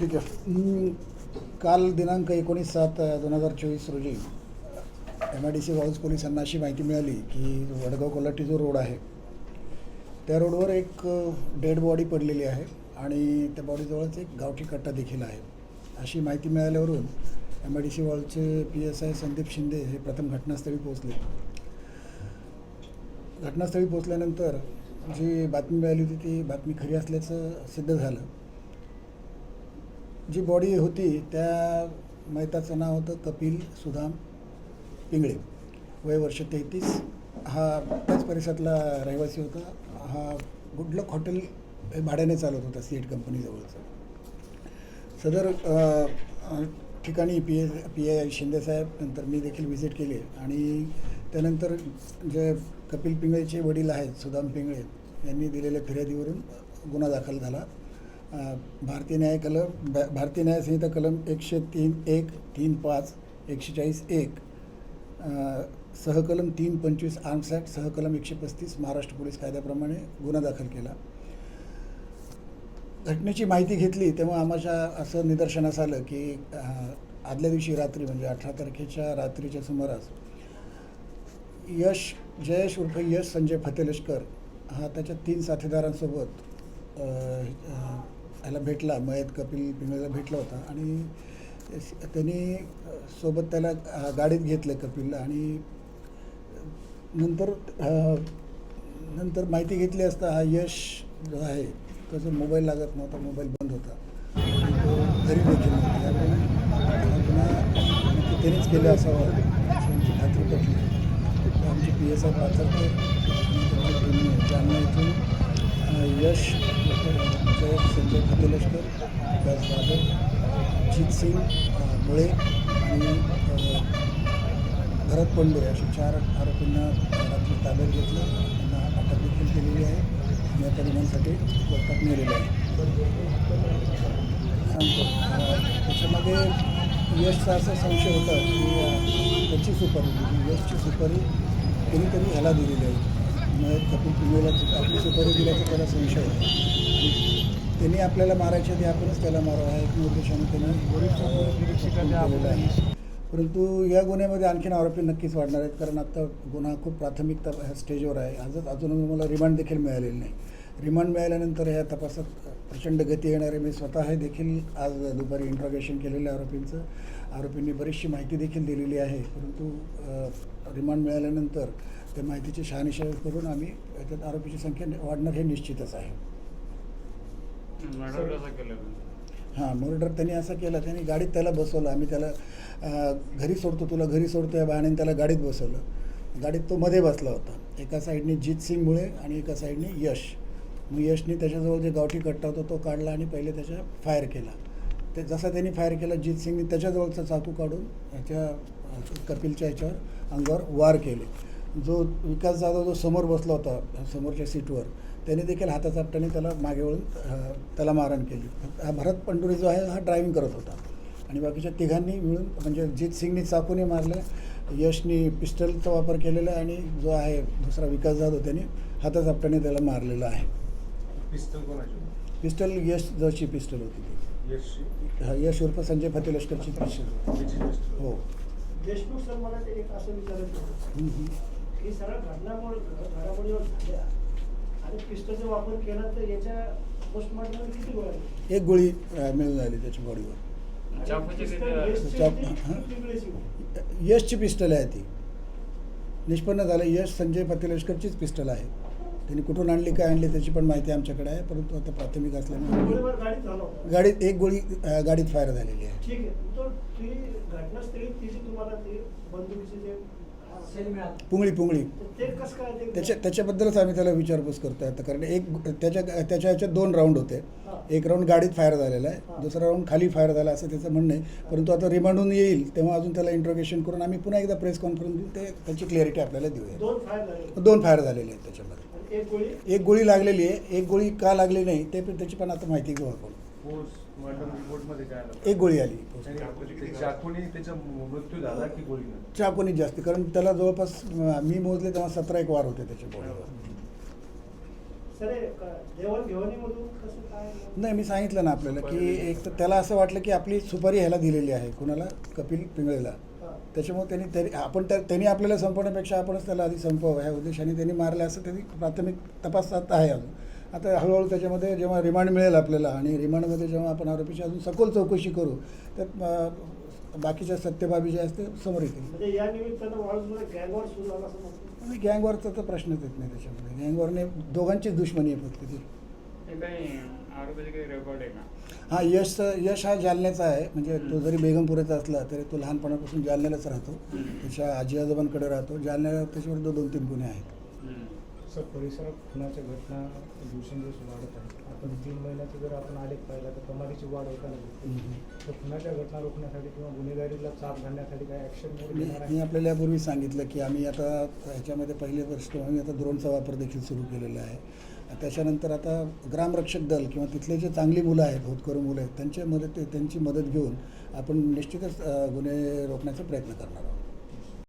ठीक आहे. मी काल दिनांक एकोणीस सात दोन हजार चोवीस रोजी एम आय डी सी वाऊज पोलिसांना अशी माहिती मिळाली की वडगाव कोल्हाटी जो रोड आहे त्या रोडवर एक डेड बॉडी पडलेली आहे आणि त्या बॉडीजवळच एक गावठी कट्टा देखील आहे. अशी माहिती मिळाल्यावरून M I D C वॉलचे P S I Sandeep Shinde हे प्रथम घटनास्थळी पोहोचले. घटनास्थळी पोहोचल्यानंतर जी बातमी मिळाली होती ती बातमी खरी असल्याचं सिद्ध झालं. जी बॉडी होती त्या मैताचं नाव होतं कपिल सुदाम पिंगळे. वय वर्ष तेहतीस. हा त्याच परिसरातला रहिवासी होता. हा गुडलक हॉटेल हे भाड्याने चालत होता सीएट कंपनीजवळचं सदर ठिकाणी पी ए पी आय शिंदेसाहेब नंतर मी देखील व्हिजिट केली. आणि त्यानंतर जे कपिल पिंगळेचे वडील आहेत सुदाम पिंगळे यांनी दिलेल्या फिर्यादीवरून गुन्हा दाखल झाला. भारतीय न्याय कलम भारतीय न्याय संहिता कलम एकशे तीन एक तीन पाच एकशे चाळीस एक सहकलम तीन पंचवीस आर्म्स ॲक्ट सहकलम एकशे पस्तीस महाराष्ट्र पोलीस कायद्याप्रमाणे गुन्हा दाखल केला. घटनेची माहिती घेतली तेव्हा आम्हाला असं निदर्शनास आलं की आदल्या दिवशी रात्री म्हणजे अठरा तारखेच्या रात्रीच्या सुमारास यश जयेश उर्फ यश संजय फतेलष्कर हा त्याच्या तीन साथीदारांसोबत ह्याला भेटला मयत कपिल पिंगळेला भेटला होता आणि त्यांनी सोबत त्याला गाडीत घेतलं कपिलला आणि नंतर नंतर माहिती घेतली असता हा यश जो आहे त्याचा मोबाईल लागत नव्हता मोबाईल बंद होता. आणि तो घरी देखील नव्हता. त्यामुळे केलं असावं. आमची खात्री पटली. आमची पी एस आय पाचर आणि इथून यश जय संजय फतेलष्कर विकास जाधव अजित सिंग मुळे आणि भरत पंडे असे चार आरोपींना रात्री ताब्यात घेतलं. त्यांना अटक देखील केलेली आहे. आणि आता रिमांडसाठी कोर्टात नेलेलं आहे. सांगतो. त्याच्यामध्ये यशचा असा संशय होता की त्याची सुपारी म्हणजे यशची सुपारी कोणीतरी ह्याला दिलेली आहे. मग कपिल पिंगेला आपली सुपारी दिल्याचा त्याला संशय होता त्यांनी आपल्याला मारायच्या आधी आपणच त्याला मारावं आहे एक निर्देशाने त्यांनी आहे परंतु या गुन्ह्यामध्ये आणखीन आरोपी नक्कीच वाढणार आहेत कारण आता गुन्हा खूप प्राथमिकता ह्या स्टेजवर आहे. आजच अजून मला रिमांड देखील मिळालेलं नाही. रिमांड मिळाल्यानंतर ह्या तपासात प्रचंड गती येणार आहे मी स्वतः देखील. आज दुपारी इंट्रॉगेशन केलेलं आहे आरोपींचं. आरोपींनी बरीचशी माहिती देखील दिलेली आहे. परंतु रिमांड मिळाल्यानंतर त्या माहितीची शहानिशा करून आम्ही त्याच्यात आरोपीची संख्या वाढणार हे निश्चितच आहे. हां मर्डर त्यांनी असं केलं त्यांनी गाडीत त्याला बसवलं. आम्ही त्याला घरी सोडतो तुला घरी सोडतो या बहाण्याने त्याला गाडीत बसवलं. गाडीत तो मध्ये बसला होता. एका साईडने जित सिंग मुळे आणि एका साईडने यश. मग यशने त्याच्याजवळ जे गावठी कट्टा होता तो काढला आणि पहिले त्याच्या फायर केला. ते जसा त्यांनी फायर केला जित सिंगने त्याच्याजवळचा चाकू काढून ह्याच्या कपिलच्या ह्याच्यावर अंगावर वार केले. जो विकास जाधव जो समोर बसला होता समोरच्या सीटवर त्याने देखील हाताचापटाने त्याला मागे वळून त्याला मारण केली. हा भरत पंडुरे जो आहे हा ड्रायव्हिंग करत होता. आणि बाकीच्या तिघांनी मिळून म्हणजे जित सिंगने चाकूने मारलं यशनी पिस्टलचा वापर केलेला आहे आणि जो आहे दुसरा विकास जाधव त्याने हाताचापटाने त्याला मारलेला आहे. पिस्तल कोणाची पिस्टल यश जशी पिस्टल होती ती. यश हा, यश उर्फ संजय फतेलष्करची पिस्टल याची पिस्तल हो. देशमुख सर मला ते एक असं विचारायचं होतं. हम्म, हम्म. की घटनामुळे घडामोडीवर झाल्या आणि पिस्टलचा वापर केला तर याच्या पोस्टमॉर्टममध्ये किती गोळ्या आहेत? एक गोळी अं, मिळून आली त्याच्या बॉडीवर आणि चाकूची पिस्टल किती- यशची चाकू- होती हां. की पिंगळेची होती? यशची पिस्टल आहे ती. निष्पन्न झालं. यश संजय फतेलष्करचीच पिस्टल आहे. त्यांनी कुठून आणली काय आणली त्याची पण माहिती आमच्याकडे आहे. परंतु आता प्राथमिक असल्यामुळे गाडीत एक गोळी गाडीत फायर झालेली आहे. पुंगळी पुंगळी. त्याच्या त्याच्याबद्दलच आम्ही त्याला विचारपूस करतोय आता कारण एक त्याच्या त्याच्या ह्याच्यात दोन राऊंड होते. एक राऊंड गाडीत फायर झालेला आहे. दुसरा राऊंड खाली फायर झाला असं त्याचं म्हणणं आहे. परंतु आता रिमांडून येईल तेव्हा अजून त्याला इंट्रोगेशन करून आम्ही पुन्हा एकदा प्रेस कॉन्फरन्स देऊ ते त्याची क्लॅरिटी आपल्याला देऊया. दोन फायर झालेले आहेत त्याच्यामध्ये. आणि एक गोळी? एक गोळी लागलेली आहे एक गोळी का लागली नाही ते पण त्याची पण आता माहिती घेऊ आपण. पोस्टमॉर्टम रिपोर्टमध्ये काय आलं? एक गोळी आली. चाकूने त्याचा मृत्यू झाला की गोळीनं चाकूनी जास्त कारण त्याला जवळपास मी मोजले तेव्हा सतरा एक वार होते त्याच्या बॉडीवर काय नाही मी सांगितलं ना आपल्याला की एक तर त्याला असं वाटलं की आपली सुपारी ह्याला दिलेली आहे कुणाला? कपिल पिंगळेला. हां. त्याच्यामुळे त्यांनी तरी आपण त्या त्यांनी आपल्याला संपवण्यापेक्षा आपणच त्याला आधी संपवावं. ह्या उद्देशाने त्यांनी मारलं असं त्यांनी प्राथमिक तपासात आहे अजून. आता हळूहळू त्याच्यामध्ये जेव्हा रिमांड मिळेल आपल्याला आणि रिमांडमध्ये जेव्हा आपण आरोपीची अजून सखोल चौकशी करू तर बाकीच्या सत्यबाबी ज्या असते समोर येतील. म्हणजे गँगवरचा तर प्रश्नच येत नाही त्याच्यामध्ये. गँगवरने दोघांचीच दुश्मनी आहे फक्त ती हे काही आरोपाचे काही रेकॉर्ड आहे का? हा यश यश हा जालन्याचा आहे. म्हणजे तो जरी बेगमपुराचा असला तरी तो लहानपणापासून जालन्यालाच राहतो. त्याच्या आजी आजोबांकडे राहतो. जालन्याला त्याच्यावर दो- दोन तीन गुन्हे आहेत. सर परिसरात खुनाच्या घटना दिवसेंदिवस वाढत आहेत. आपण तीन महिन्याचा जर आपण आलेख पाहिला तर कमालीची वाढ होताना दिसते. तर खुनाच्या घटना रोखण्यासाठी किंवा गुन्हेगारीला चाप घालण्यासाठी काय ऍक्शन मी आपल्याला यापूर्वी सांगितलं की आम्ही आता ह्याच्यामध्ये पहिले वर्ष आम्ही आता ड्रोनचा वापर देखील सुरू केलेला आहे. त्याच्यानंतर आता ग्रामरक्षक दल किंवा तिथले जे चांगली मुलं आहेत होतकरू मुलं आहेत त्यांच्या मदत त्यांची मदत घेऊन आपण निश्चितच गुन्हे रोखण्याचा प्रयत्न करणार आहोत.